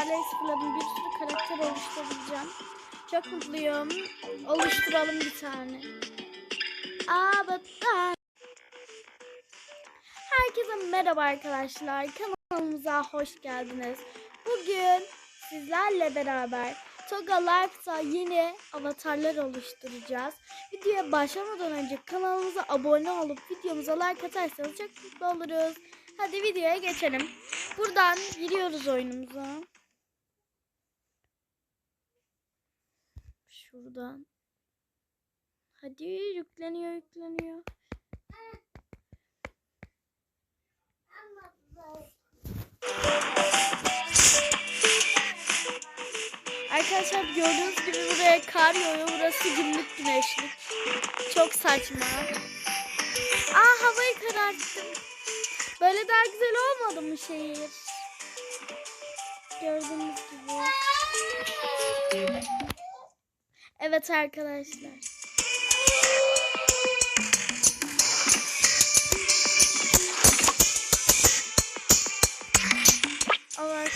karakterleri sıfırladım. Bir sürü karakter oluşturabileceğim. Çok mutluyum. Oluşturalım bir tane. Aa baba. Herkese merhaba arkadaşlar. Kanalımıza hoş geldiniz. Bugün sizlerle beraber Toga Life'da yeni avatarlar oluşturacağız. Videoya başlamadan önce kanalımıza abone olup videomuza like atarsanız çok mutlu oluruz. Hadi videoya geçelim. Buradan giriyoruz oyunumuza. Şuradan. Hadi yükleniyor yükleniyor. Arkadaşlar gördüğünüz gibi buraya kar yağıyor. Burası günlük güneşlik. Çok saçma. Aa havayı kararttım. Böyle daha güzel olmadı mı şehir? Gördüğünüz gibi. Evet arkadaşlar. Evet.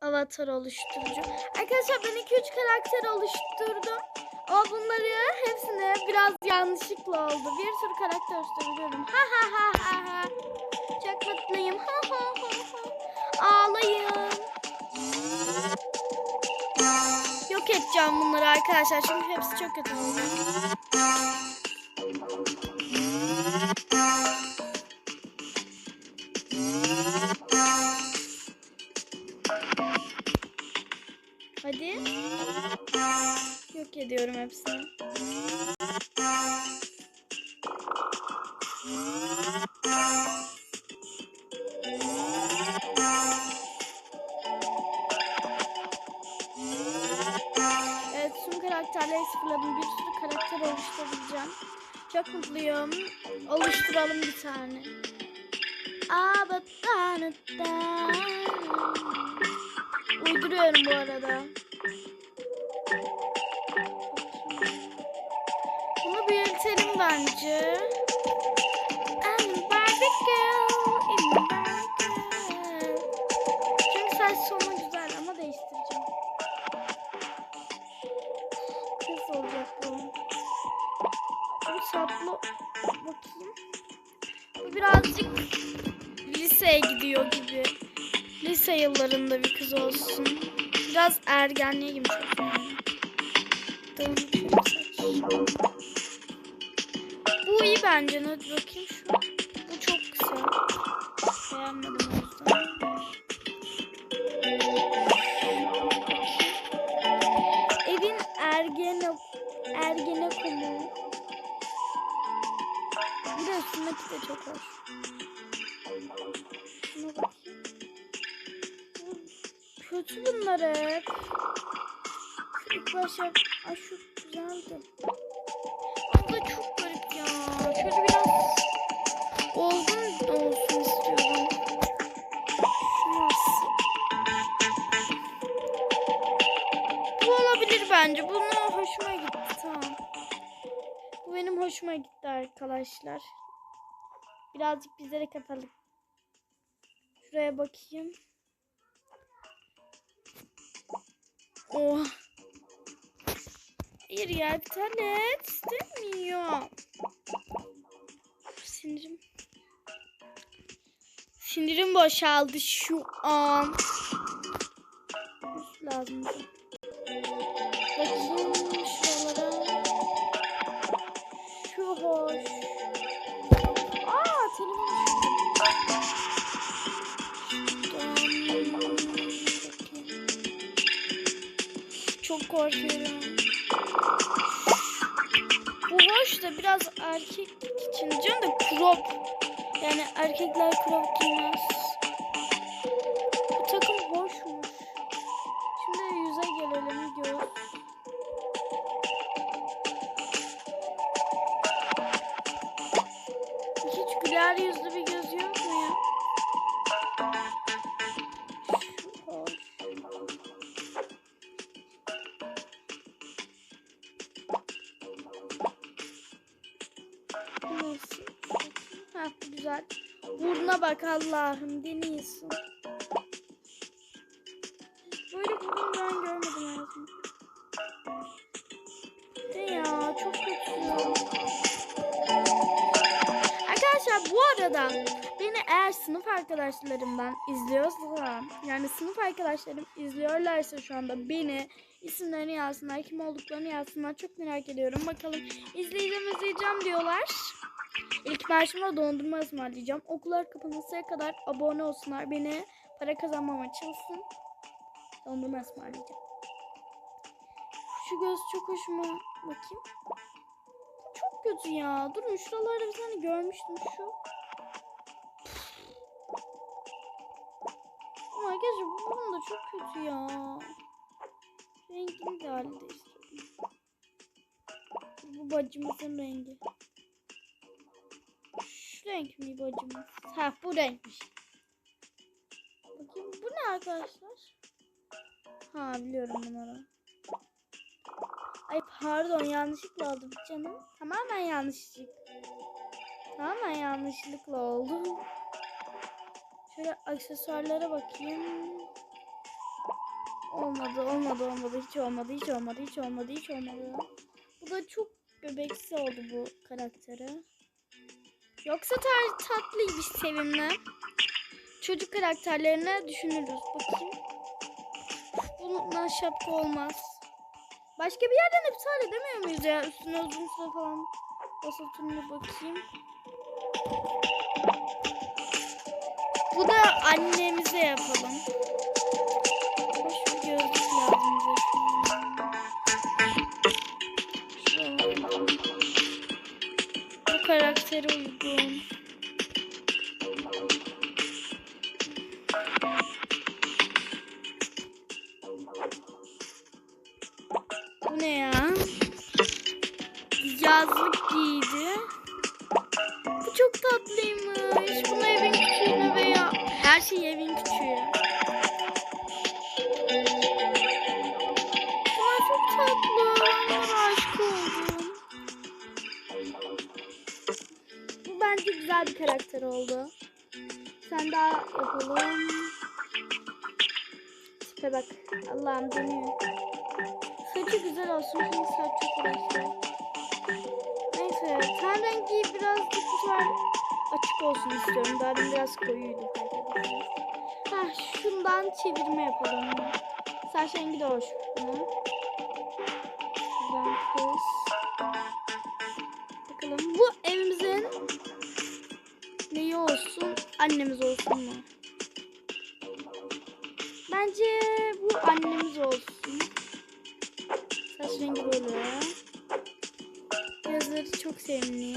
Avatar oluşturucu. Arkadaşlar ben 2-3 karakter oluşturdum. Ama bunları hepsine biraz yanlışlıkla oldu. Bir sürü karakter oluşturuyorum. Ha ha ha ha ha. Yok edeceğim bunları arkadaşlar. Çünkü hepsi çok kötü oldu. Hadi. Yok ediyorum hepsini. Karakterleri sıfırladım. Bir sürü karakter oluşturabileceğim. Çok mutluyum. Oluşturalım bir tane. Uyduruyorum bu arada. Bunu büyütelim bence. Çünkü saç sonu liseye gidiyor gibi. Lise yıllarında bir kız olsun. Biraz ergenliğe gibi çok bir saç. Bu iyi bence. Hadi bakayım şu. Bu çok kısa. Beğenmedim o. Evin ergene ergenekomu. Bir de üstündeki de çok hoş. Kötü bunlar hep. İlk başa... Ay şu güzeldi. Da çok garip ya. Şöyle biraz olgun olsun istiyorum. Şu nasıl? Bu olabilir bence. Bunu hoşuma gitti. Tamam. Bu benim hoşuma gitti arkadaşlar. Birazcık bizlere kapalı. Şuraya bakayım. Oh. Hayır ya bir tane istemiyor. Sinirim. Sinirim boşaldı şu an. Lazım. Çok korkuyorum. Bu hoş da biraz erkek için diyorum da crop. Yani erkekler crop giymez. Bu takım hoşmuş. Şimdi yüze gelelim göz. Hiç güler yüzlü Nasıl? Ha bu güzel. Buruna bak Allah'ım deniyorsun. Böyle burun ben görmedim hayatımda. Ne ya çok kötü. Arkadaşlar bu arada beni eğer sınıf arkadaşlarımdan izliyorsa yani sınıf arkadaşlarım izliyorlarsa şu anda beni isimlerini yazsınlar kim olduklarını yazsınlar çok merak ediyorum bakalım izleyeceğim izleyeceğim diyorlar. Maaşımla dondurma ısmarlayacağım. Okullar kapanıncaya kadar abone olsunlar. Beni para kazanmam açılsın. Dondurma ısmarlayacağım. Şu göz çok hoşuma bakayım. Çok kötü ya. Durun şuralarda bir tane görmüştüm şu. Ama arkadaşlar bu bunun da çok kötü ya. Rengini de halde. Bu bacımızın rengi. Renk mi bacımız? Ha bu renkmiş. Bakayım bu ne arkadaşlar? Ha biliyorum bunları. Ay pardon yanlışlıkla oldu bu canım. Tamamen yanlışlık. Tamamen yanlışlıkla oldu. Şöyle aksesuarlara bakayım. Olmadı, olmadı, olmadı. Hiç olmadı, hiç olmadı, hiç olmadı, hiç olmadı. Bu da çok bebeksi oldu bu karaktere. Yoksa tar tatlıymış sevimli. Çocuk karakterlerine düşünürüz. Bakayım. Bununla şapka olmaz. Başka bir yerden iptal edemiyor muyuz ya? Üstüne uzun süre falan basıtımına bakayım. Bu da annemize yapalım. Hoş bir gözlük lazım Karaktere uygun. Bu ne ya? Yazlık giydi. Bu çok tatlıymış. Bunu evin küçüğüne veya her şey evin küçüğü. Bence güzel bir karakter oldu. Sen daha yapalım. Tipe bak. Allah'ım dönüyor. Saçı güzel olsun. Şimdi saç çok uğraşıyor. Neyse. Ten rengi birazcık bu açık olsun istiyorum. Daha biraz koyuydu. Heh, şundan çevirme yapalım. Saç rengi de hoş. Bakalım. Bu Annemiz olsun mu? Bence bu annemiz olsun. Saç rengi böyle. Gözleri çok sevimli.